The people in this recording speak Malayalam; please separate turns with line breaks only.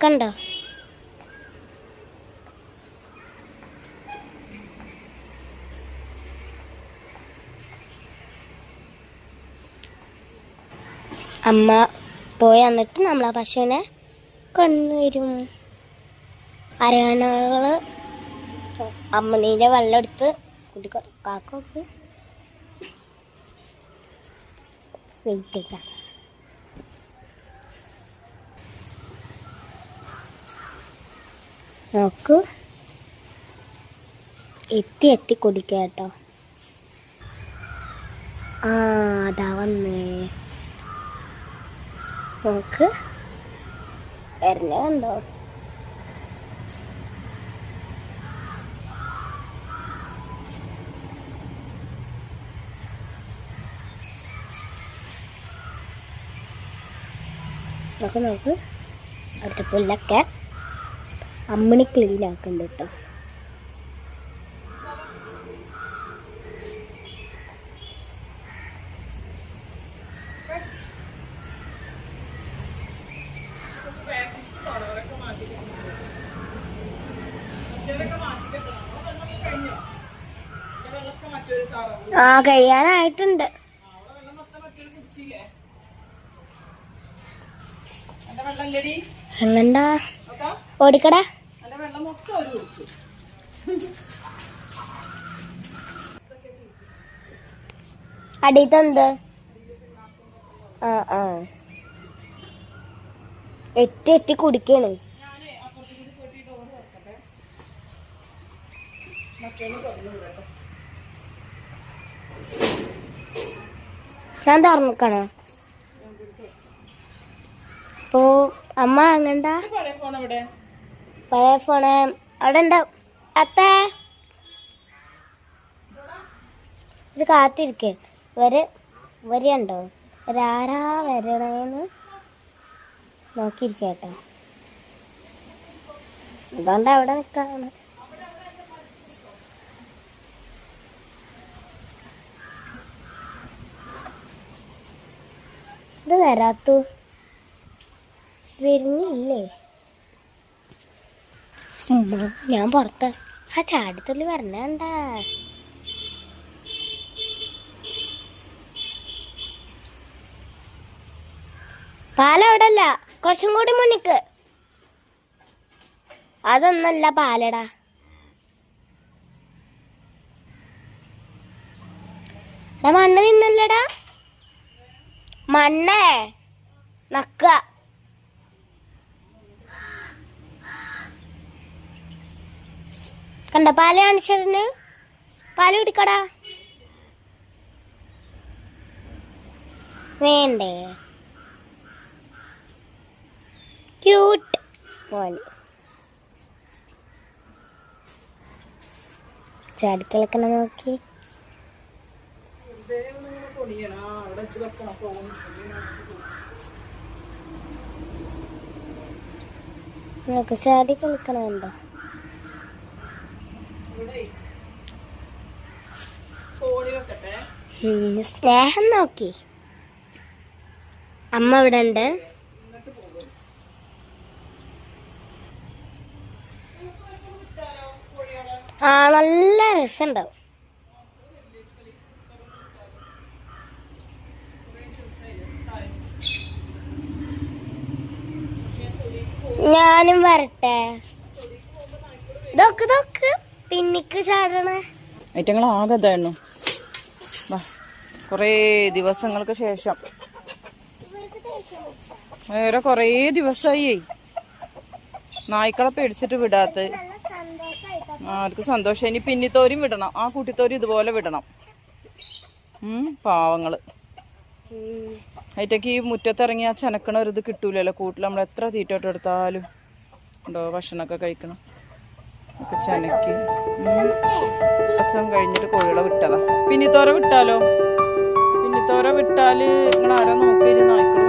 കണ്ടോ അമ്മ പോയി വന്നിട്ട് നമ്മൾ ആ പശുവിനെ കൊണ്ടുവരും. അരകണകൾ അമ്മണീന്റെ വെള്ളം എടുത്ത് കുടി കാക്കൊക്കെ. വെയിറ്റ് ചെയ്യാം നോക്കൂ. എത്തി എത്തി കുടിക്കാം കേട്ടോ. ആ അതാ വന്നേ. നോക്ക് കണ്ടോ നോക്ക് നോക്ക് അടുത്ത പുല്ലൊക്കെ അമ്മണി ക്ലീൻ കേട്ടോ ആ കഴിയാനായിട്ടുണ്ട്. എങ്ങണ്ടാ? ഓടിക്കടാ. അടിയത്തെന്ത് ആ ആ. എത്തി എത്തി കുടിക്കാണ്. ഞാൻ തുറന്നിക്കണോ അപ്പോ അമ്മ അങ്ങണ്ട
പഴയ
ഫോണ് അവിടെ ഉണ്ടാവും അത്ത. ഇത് കാത്തിരിക്കേ. ഇവർ വരിയുണ്ടോ ഇവരാരാ വരണേന്ന് നോക്കിയിരിക്കട്ടോ. അതുകൊണ്ട് അവിടെ നിൽക്കാണ് ഇത് വരാത്തു. വരുന്നില്ലേ? ഞാൻ പുറത്ത്. ആ ചാടിത്തുള്ളി വരണണ്ട പാലവിടല്ല കുറച്ചും കൂടി മുന്നിക്ക്. അതൊന്നല്ല പാലടാ. മണ്ണേ. നക്ക. കണ്ട പാൽ കാണിച്ചതിന്? പാൽ കുടിക്കടാ. വേണ്ടേ? ക്യൂട്ട് മോന്. ചാടിക്കളക്കണ നോക്കി.
ആ, അവിടെ വെക്കണം
നോക്ക് ചാടി ഉം, സ്നേഹം നോക്കി. അമ്മ ഇവിടെ ഉണ്ട്. ആ നല്ല രസമുണ്ടാവും ഞാനും വരട്ടെ. ഇതൊക്കെ ഇതൊക്കെ. പിന്നിക്ക് ചാടണേ.
ഐറ്റങ്ങൾ ആകെ ഇതായിരുന്നു കുറേ ദിവസങ്ങൾക്ക് ശേഷം. വേറെ കുറേ ദിവസമായി നായ്ക്കളെ പേടിച്ചിട്ട് വിടാത്ത. ആർക്ക് സന്തോഷം. ഇനി പിന്നിത്തോരും വിടണം. ആ കൂട്ടിത്തോരും ഇതുപോലെ വിടണം. പാവങ്ങൾ. അതിറ്റക്ക് ഈ മുറ്റത്തിറങ്ങി ആ ചനക്കണ ഒരു ഇത് കിട്ടൂലല്ലോ കൂട്ടിൽ നമ്മൾ എത്ര തീറ്റോട്ട് എടുത്താലും ഉണ്ടോ ഭക്ഷണമൊക്കെ കഴിക്കണം. ഒക്കെ ചനക്കി. ദിവസം കഴിഞ്ഞിട്ട് കോഴികളെ വിട്ടതാ. പിന്നിത്തോര വിട്ടാലോ? പിന്നിത്തോര വിട്ടാൽ നിങ്ങൾ ആരാ നോക്കിയിരുന്ന നായ്ക്കൾ